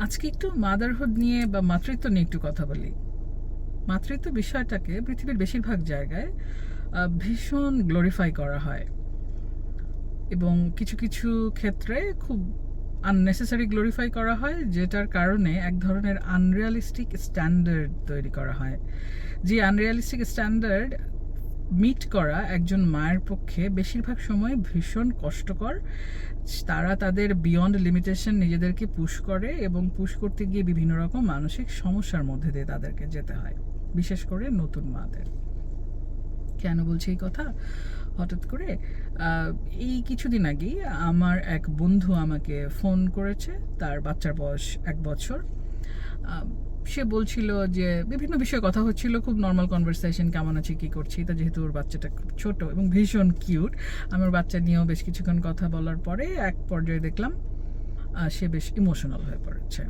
আজকে একটু মাদারহুড নিয়ে বা মাতৃত্ব নিয়ে একটু কথা বলি। মাতৃত্ব বিষয়টাকে পৃথিবীর বেশিরভাগ জায়গায় ভীষণ গ্লোরিফাই করা হয়। এবং কিছু কিছু ক্ষেত্রে খুব আননেসেসারি গ্লোরিফাই করা হয়, যেটার কারণে এক ধরনের আনরিয়ালিস্টিক স্ট্যান্ডার্ড তৈরি করা হয়। যে আনরিয়ালিস্টিক স্ট্যান্ডার্ড মিট করা একজন মায়ের পক্ষে বেশিরভাগ সময় ভীষণ কষ্টকর। তারা তাদের বিয়ন্ড লিমিটেশন নিজেদেরকে পুশ করে এবং পুশ করতে গিয়ে বিভিন্ন রকম মানসিক সমস্যার মধ্যে দিয়ে তাদেরকে যেতে হয়, বিশেষ করে নতুন মাদের। কেন বলছি এই কথা? হঠাৎ করে এই কিছুদিন আগেই আমার এক বন্ধু আমাকে ফোন করেছে, তার বাচ্চার বয়স এক বছর। সে বলছিল যে বিভিন্ন বিষয়ে কথা হচ্ছিল, খুব নর্মাল কনভারসেশন কেমন আছে, কী করছি, তা যেহেতু ওর বাচ্চাটা খুব ছোটো এবং ভীষণ কিউট আমার বাচ্চা নিয়েও বেশ কিছুক্ষণ কথা বলার পরে এক পর্যায়ে দেখলাম সে বেশ ইমোশনাল হয়ে পড়েছে।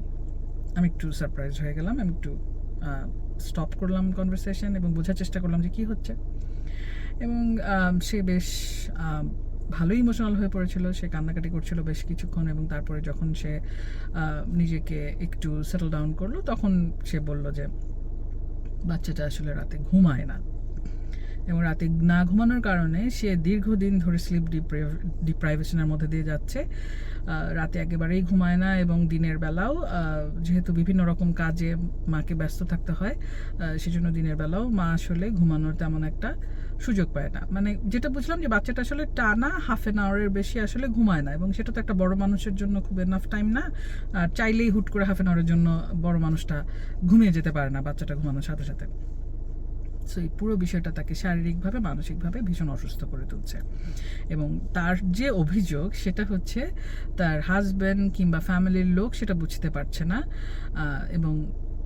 আমি একটু সারপ্রাইজ হয়ে গেলাম, আমি একটু স্টপ করলাম কনভারসেশন এবং বোঝার চেষ্টা করলাম যে কি হচ্ছে। এবং সে বেশ ভালোই ইমোশনাল হয়ে পড়েছিল, সে কান্নাকাটি করছিল বেশ কিছুক্ষণ এবং তারপরে যখন সে নিজেকে একটু সেটেল ডাউন করল, তখন সে বলল যে, বাচ্চাটা আসলে রাতে ঘুমায় না। এবং রাতে না ঘুমানোর কারণে সে দীর্ঘদিন ধরে স্লিপ ডিপ্রাইভেশনের মধ্যে দিয়ে যাচ্ছে। রাতে একেবারেই ঘুমায় না এবং দিনের বেলাও যেহেতু বিভিন্ন রকম কাজে মাকে ব্যস্ত থাকতে হয় সেজন্য দিনের বেলাও মা আসলে ঘুমানোর তেমন একটা সুযোগ পায় না। মানে যেটা বুঝলাম যে বাচ্চাটা আসলে টানা হাফ এন আওয়ারের বেশি আসলে ঘুমায় না এবং সেটা তো একটা বড় মানুষের জন্য খুব এনাফ টাইম না। আর চাইলেই হুট করে হাফ এন আওয়ারের জন্য বড় মানুষটা ঘুমিয়ে যেতে পারে না বাচ্চাটা ঘুমানোর সাথে সাথে। সো এই পুরো বিষয়টা তাকে শারীরিকভাবে, মানসিকভাবে ভীষণ অসুস্থ করে তুলছে। এবং তার যে অভিযোগ সেটা হচ্ছে তার হাজব্যান্ড কিংবা ফ্যামিলির লোক সেটা বুঝতে পারছে না। এবং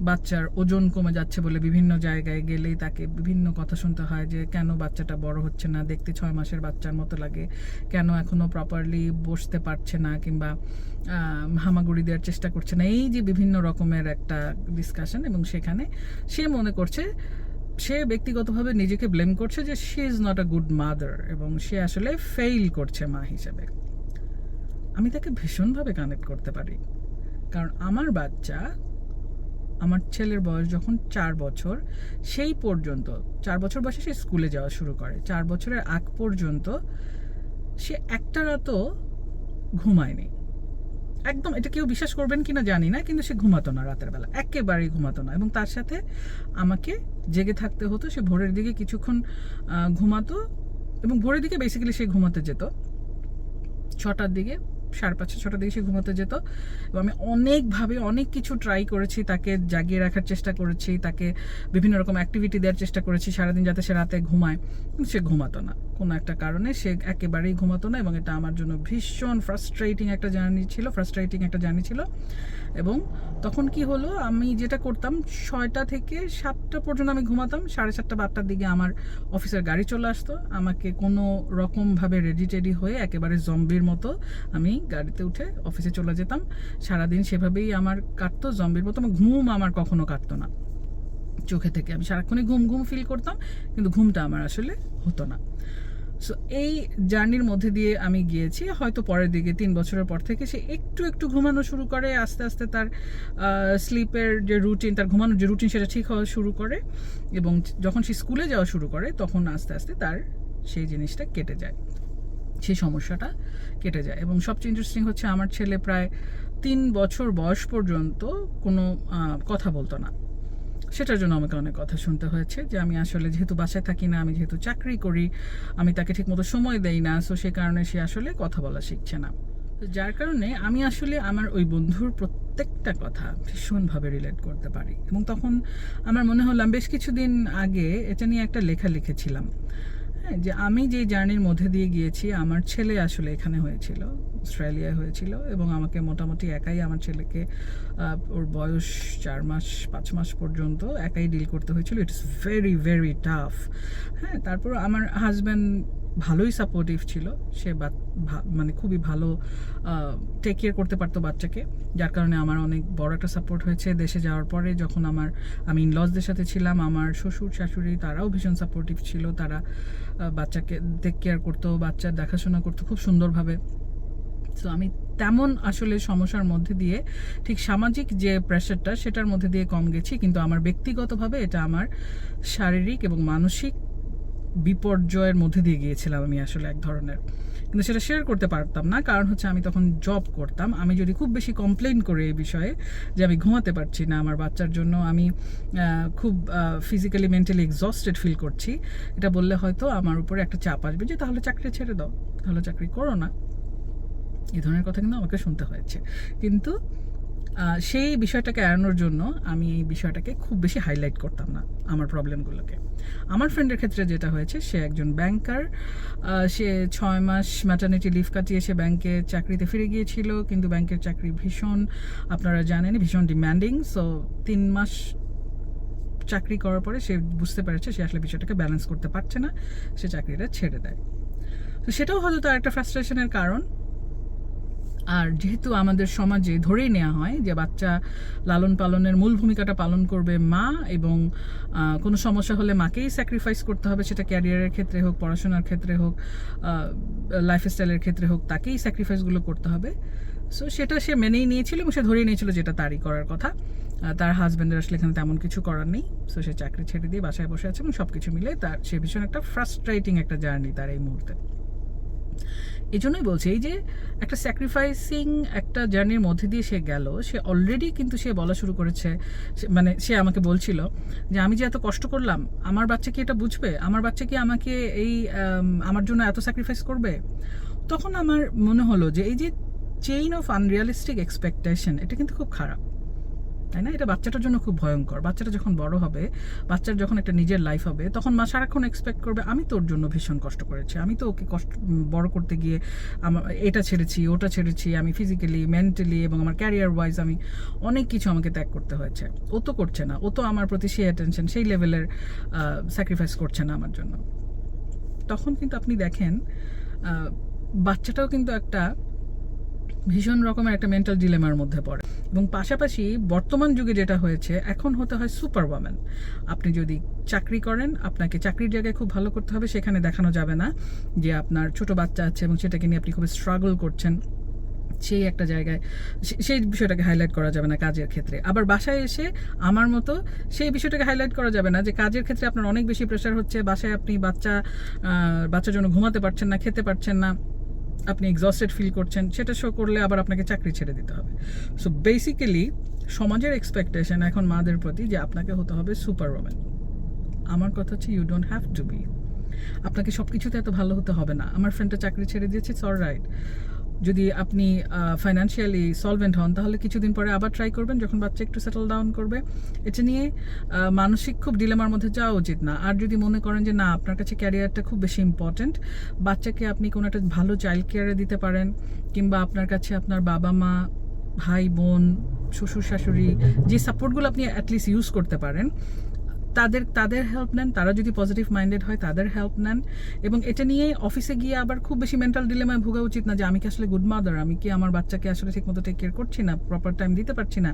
বাচ্চার ওজন কমে যাচ্ছে বলে বিভিন্ন জায়গায় গেলেই তাকে বিভিন্ন কথা শুনতে হয় যে কেন বাচ্চাটা বড় হচ্ছে না, দেখতে ছয় মাসের বাচ্চার মতো লাগে, কেন এখনও প্রপারলি বসতে পারছে না কিংবা হামাগুড়ি দেওয়ার চেষ্টা করছে না। এই যে বিভিন্ন রকমের একটা ডিসকাশন এবং সেখানে সে মনে করছে, সে ব্যক্তিগতভাবে নিজেকে ব্লেম করছে যে she is not a good mother এবং সে আসলে ফেইল করছে মা হিসেবে। আমি তাকে ভীষণভাবে কানেক্ট করতে পারি। কারণ আমার বাচ্চা আমার ছেলের বয়স যখন চার বছর, সেই পর্যন্ত, চার বছর বয়সে সে স্কুলে যাওয়া শুরু করে। চার বছরের আগ পর্যন্ত সে একটা রাতও ঘুমায়নি। একদম, এটা কেউ বিশ্বাস করবেন কিনা জানি না, কিন্তু সে ঘুমাতো না রাতের বেলা, একেবারেই ঘুমাতো না। এবং তার সাথে আমাকে জেগে থাকতে হতো, সে ভোরের দিকে কিছুক্ষণ ঘুমাতো এবং ভোরের দিকে বেসিক্যালি সে ঘুমাতে যেত। ছটার দিকে সাড়ে পাঁচটা ছটা দিকে সে ঘুমাতে যেত। এবং আমি অনেকভাবে অনেক কিছু ট্রাই করেছি, তাকে জাগিয়ে রাখার চেষ্টা করেছি, তাকে বিভিন্ন রকম অ্যাক্টিভিটি দেওয়ার চেষ্টা করেছি সারাদিন যাতে সে রাতে ঘুমায়। সে ঘুমাতো না। কোনো একটা কারণে সে একেবারেই ঘুমাতো না এবং এটা আমার জন্য ভীষণ ফ্রাস্ট্রেটিং একটা জার্নি ছিল ফ্রাস্ট্রেটিং একটা জার্নি ছিল। এবং তখন কি হলো, আমি যেটা করতাম, ছয়টা থেকে সাতটা পর্যন্ত আমি ঘুমাতাম, সাড়ে সাতটা বা আটটার দিকে আমার অফিসের গাড়ি চলে আসতো। আমাকে কোনো রকমভাবে রেডি টেডি হয়ে একেবারে জম্বির মতো আমি গাড়িতে উঠে অফিসে চলে যেতাম। সারাদিন সেভাবেই আমার কাটতো জম্বির মতো, আমার ঘুম আমার কখনো কাটতো না। চোখে থেকে। আমি সারাক্ষণই ঘুম ঘুম ফিল করতাম, কিন্তু ঘুমটা আমার আসলে হতো না। সো এই জার্নির মধ্যে দিয়ে আমি গিয়েছি। হয়তো পরের দিকে, তিন বছরের পর থেকে সে একটু একটু ঘুমানো শুরু করে, আস্তে আস্তে তার স্লিপের যে রুটিন তার ঘুমানোর যে রুটিন সেটা ঠিক হওয়া শুরু করে এবং যখন সে স্কুলে যাওয়া শুরু করে, তখন আস্তে আস্তে তার সেই জিনিসটা কেটে যায়। সেই সমস্যাটা কেটে যায় এবং সবচেয়ে ইন্টারেস্টিং হচ্ছে আমার ছেলে প্রায় তিন বছর বয়স পর্যন্ত কোনো কথা বলতো না। সেটার জন্য আমাকে অনেক কথা শুনতে হয়েছে যে আমি আসলে যেহেতু বাসায় থাকি না, আমি যেহেতু চাকরি করি, আমি তাকে ঠিকমতো সময় দেই না সো সে কারণে সে আসলে কথা বলা শিখছে না। তো যার কারণে আমি আসলে আমার ওই বন্ধুর প্রত্যেকটা কথা ভীষণভাবে রিলেট করতে পারি এবং তখন আমার মনে হলাম, বেশ কিছুদিন আগে এটা নিয়ে একটা লেখা লিখেছিলাম। যে আমি যে জার্নির মধ্যে দিয়ে গিয়েছি, আমার ছেলে আসলে এখানে হয়েছিল, অস্ট্রেলিয়ায় হয়েছিল এবং আমাকে মোটামুটি একাই আমার ছেলেকে ওর বয়স চার মাস, পাঁচ মাস পর্যন্ত একাই ডিল করতে হয়েছিল। ইটস ভেরি ভেরি টাফ হ্যাঁ তারপর আমার হাজব্যান্ড ভালোই সাপোর্টিভ ছিল। সে মানে খুবই ভালো টেক কেয়ার করতে পারতো বাচ্চাকে। যার কারণে আমার অনেক বড় একটা সাপোর্ট হয়েছে দেশে যাওয়ার পরে। যখন আমার, আমি ইনলসদের সাথে ছিলাম, আমার শ্বশুর, শাশুড়ি তারাও ভীষণ সাপোর্টিভ ছিল। তারা বাচ্চাকে টেক কেয়ার করতো, বাচ্চার দেখাশোনা করতো খুব সুন্দরভাবে। তো আমি তেমন আসলে সমস্যার মধ্যে দিয়ে, ঠিক সামাজিক যে প্রেশারটা সেটার মধ্যে দিয়ে কম গেছি। কিন্তু আমার ব্যক্তিগতভাবে এটা আমার শারীরিক এবং মানসিক বিপর্যয়ের মধ্যে দিয়ে গিয়েছিলাম আমি আসলে এক ধরনের। কিন্তু সেটা শেয়ার করতে পারতাম না, কারণ হচ্ছে আমি তখন জব করতাম। আমি যদি খুব বেশি কমপ্লেন করি এই বিষয়ে যে আমি ঘুমাতে পারছি না, আমার বাচ্চার জন্য আমি খুব ফিজিক্যালি মেন্টালি এক্সস্টেড ফিল করছি, এটা বললে হয়তো আমার উপরে একটা চাপ আসবে যে তাহলে চাকরি ছেড়ে দাও, তাহলে চাকরি করো না। এই ধরনের কথা কিন্তু আমাকে শুনতে হয়েছে। কিন্তু সেই বিষয়টাকে এড়ানোর জন্য আমি এই বিষয়টাকে খুব বেশি হাইলাইট করতাম না আমার প্রবলেমগুলোকে আমার ফ্রেন্ডের ক্ষেত্রে যেটা হয়েছে, সে একজন ব্যাংকার সে ছয় মাস ম্যাটার্নিটি লিভ কাটিয়ে সে ব্যাংকে চাকরিতে ফিরে গিয়েছিল, কিন্তু ব্যাংকের চাকরি ভীষণ, আপনারা জানেন ভীষণ ডিম্যান্ডিং সো তিন মাস চাকরি করার পরে সে বুঝতে পেরেছে সে আসলে বিষয়টাকে ব্যালেন্স করতে পারছে না, সে চাকরিটা ছেড়ে দেয়। তো সেটাও হয়তো তার একটা ফ্রাস্ট্রেশনের কারণ। আর যেহেতু আমাদের সমাজে ধরেই নেওয়া হয় যে বাচ্চা লালন পালনের মূল ভূমিকাটা পালন করবে মা এবং কোনো সমস্যা হলে মাকেই স্যাক্রিফাইস করতে হবে, সেটা ক্যারিয়ারের ক্ষেত্রে হোক, পড়াশোনার ক্ষেত্রে হোক লাইফস্টাইলের ক্ষেত্রে হোক, তাকেই স্যাক্রিফাইসগুলো করতে হবে। সো সেটা সে মেনেই নিয়েছিল এবং সে ধরেই নিয়েছিল যেটা তারই করার কথা। তার হাজব্যান্ডের আসলে এখানে তেমন কিছু করার নেই। সো সে চাকরি ছেড়ে দিয়ে বাসায় বসে আছে এবং সব কিছু মিলে তার, সে ভীষণ একটা ফ্রাস্ট্রেটিং একটা জার্নি তার এই মুহূর্তে। এই জন্যই বলছি, এই যে একটা স্যাক্রিফাইসিং একটা জার্নির মধ্যে দিয়ে সে গেল, সে অলরেডি কিন্তু সে বলা শুরু করেছে মানে সে আমাকে বলছিল যে, আমি যে এত কষ্ট করলাম, আমার বাচ্চা কি এটা বুঝবে? আমার বাচ্চা কি আমাকে এই আমার জন্য এত স্যাক্রিফাইস করবে? তখন আমার মনে হলো যে, এই যে চেইন অফ আনরিয়ালিস্টিক এক্সপেকটেশন এটা কিন্তু খুব খারাপ। তাই না? এটা বাচ্চাটার জন্য খুব ভয়ঙ্কর। বাচ্চাটা যখন বড় হবে, বাচ্চার যখন একটা নিজের লাইফ হবে, তখন মা সারাক্ষণ এক্সপেক্ট করবে, আমি তোর জন্য ভীষণ কষ্ট করেছি। আমি তো ওকে কষ্ট বড় করতে গিয়ে আমার এটা ছেড়েছি, ওটা ছেড়েছি, আমি ফিজিক্যালি মেন্টালি এবং আমার ক্যারিয়ার ওয়াইজ আমি অনেক কিছু আমাকে ত্যাগ করতে হয়েছে। ও তো করছে না। ও তো আমার প্রতি সেই অ্যাটেনশন সেই লেভেলের স্যাক্রিফাইস করছে না আমার জন্য। তখন কিন্তু আপনি দেখেন বাচ্চাটাও কিন্তু একটা ভীষণ রকমের একটা মেন্টাল ডিলেমার মধ্যে পড়ে। এবং পাশাপাশি বর্তমান যুগে যেটা হয়েছে, এখন হতে হয় সুপার ওয়ামেন আপনি যদি চাকরি করেন, আপনাকে চাকরির জায়গায় খুব ভালো করতে হবে, সেখানে দেখানো যাবে না যে আপনার ছোট বাচ্চা আছে এবং সেটাকে নিয়ে আপনি খুব স্ট্রাগল করছেন। সেই একটা জায়গায় সেই বিষয়টাকে হাইলাইট করা যাবে না কাজের ক্ষেত্রে। আবার বাসায় এসে আমার মতো সেই বিষয়টাকে হাইলাইট করা যাবে না যে কাজের ক্ষেত্রে আপনার অনেক বেশি প্রেশার হচ্ছে, বাসায় আপনি বাচ্চা বাচ্চার জন্য ঘুমাতে পারছেন না, খেতে পারছেন না। আপনি এক্সস্টেড ফিল করছেন, সেটা শো করলে আবার আপনাকে চাকরি ছেড়ে দিতে হবে। সো বেসিক্যালি সমাজের এক্সপেকটেশন এখন মাদের প্রতি যে আপনাকে হতে হবে সুপার ওম্যান আমার কথা হচ্ছে you don't have to be আপনাকে সব কিছুতে এত ভালো হতে হবে না। আমার ফ্রেন্ডটা চাকরি ছেড়ে দিয়েছে অল রাইট যদি আপনি ফাইন্যান্সিয়ালি সলভেন্ট হন, তাহলে কিছুদিন পরে আবার ট্রাই করবেন যখন বাচ্চা একটু সেটেল ডাউন করবে। এটা নিয়ে মানসিক খুব ডিলেমার মধ্যে যাওয়া উচিত না। আর যদি মনে করেন যে না, আপনার কাছে ক্যারিয়ারটা খুব বেশি ইম্পর্ট্যান্ট বাচ্চাকে আপনি কোনো একটা ভালো চাইল্ড কেয়ারে দিতে পারেন, কিংবা আপনার কাছে আপনার বাবা মা ভাই বোন শ্বশুর শাশুড়ি যে সাপোর্টগুলো আপনি অ্যাটলিস্ট ইউজ করতে পারেন তাদের তাদের হেল্প নেন, তারা যদি পজিটিভ মাইন্ডেড হয়, তাদের হেল্প নেন। এবং এটা নিয়েই অফিসে গিয়ে আবার খুব বেশি মেন্টাল ডিলেমায় ভোগা উচিত না যে আমি কি আসলে গুড মাদার আমি কি আমার বাচ্চাকে আসলে ঠিকমতো টেক কেয়ার করছি না প্রপার টাইম দিতে পারছি না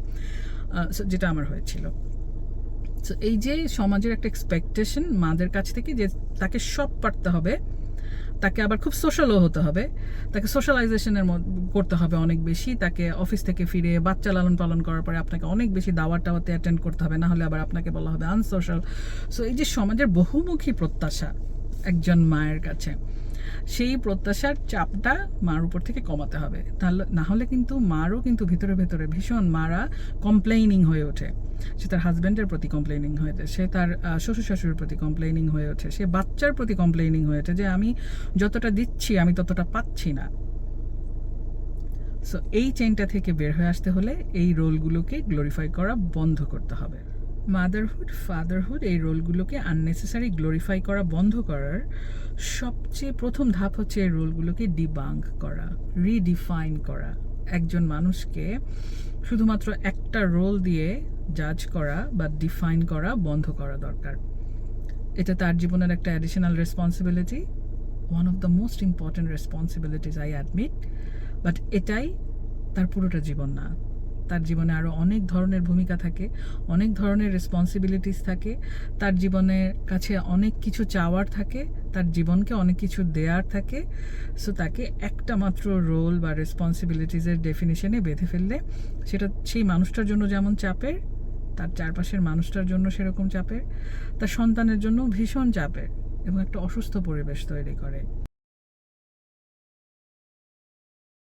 যেটা আমার হয়েছিল। সো এই যে সমাজের একটা এক্সপেকটেশন মাদের কাছ থেকে যে তাকে সব পারতে হবে তাকে আবার খুব সোশ্যালও হতে হবে। তাকে সোশ্যালাইজেশনের করতে হবে অনেক বেশি। তাকে অফিস থেকে ফিরে বাচ্চা লালন পালন করার পরে আপনাকে অনেক বেশি দাওয়ার টাওয়াতে অ্যাটেন্ড করতে হবে। নাহলে আবার আপনাকে বলা হবে আনসোশ্যাল সো এই যে সমাজের বহুমুখী প্রত্যাশা একজন মায়ের কাছে সেই প্রত্যাশার চাপটা মার উপর থেকে কমাতে হবে। তাহলে, না হলে কিন্তু মারও কিন্তু ভিতরে ভেতরে ভীষণ মারা কমপ্লেইনিং হয়ে ওঠে। সে তার হাজব্যান্ডের প্রতি কমপ্লেইনিং হয়ে ওঠে সে তার শ্বশুর শাশুড়ির প্রতি কমপ্লেইনিং হয়ে ওঠে, সে বাচ্চার প্রতি কমপ্লেইনিং হয়ে ওঠে যে আমি যতটা দিচ্ছি, আমি ততটা পাচ্ছি না। সো এই চেনটা থেকে বের হয়ে আসতে হলে এই রোলগুলোকে গ্লোরিফাই করা বন্ধ করতে হবে। মাদারহুড ফাদারহুড এই রোলগুলোকে আননেসেসারি গ্লোরিফাই করা, বন্ধ করার সবচেয়ে প্রথম ধাপ হচ্ছে এই রোলগুলোকে ডিবাঙ্ক করা রিডিফাইন করা। একজন মানুষকে শুধুমাত্র একটা রোল দিয়ে জাজ করা বা ডিফাইন করা, বন্ধ করা দরকার। এটা তার জীবনের একটা additional responsibility one of the most important responsibilities I admit but এটাই তার পুরোটা জীবন না। তার জীবনে আরও অনেক ধরনের ভূমিকা থাকে, অনেক ধরনের রেসপন্সিবিলিটিস থাকে, তার জীবনের কাছে অনেক কিছু চাওয়ার থাকে, তার জীবনকে অনেক কিছু দেয়ার থাকে। সো তাকে একটা মাত্র রোল বা রেসপন্সিবিলিটিসের ডেফিনেশনে বেঁধে ফেললে সেটা সেই মানুষটার জন্য যেমন চাপের, তার চারপাশের মানুষটার জন্য সেরকম চাপের, তার সন্তানের জন্য ভীষণ চাপের এবং একটা অসুস্থ পরিবেশ তৈরি করে।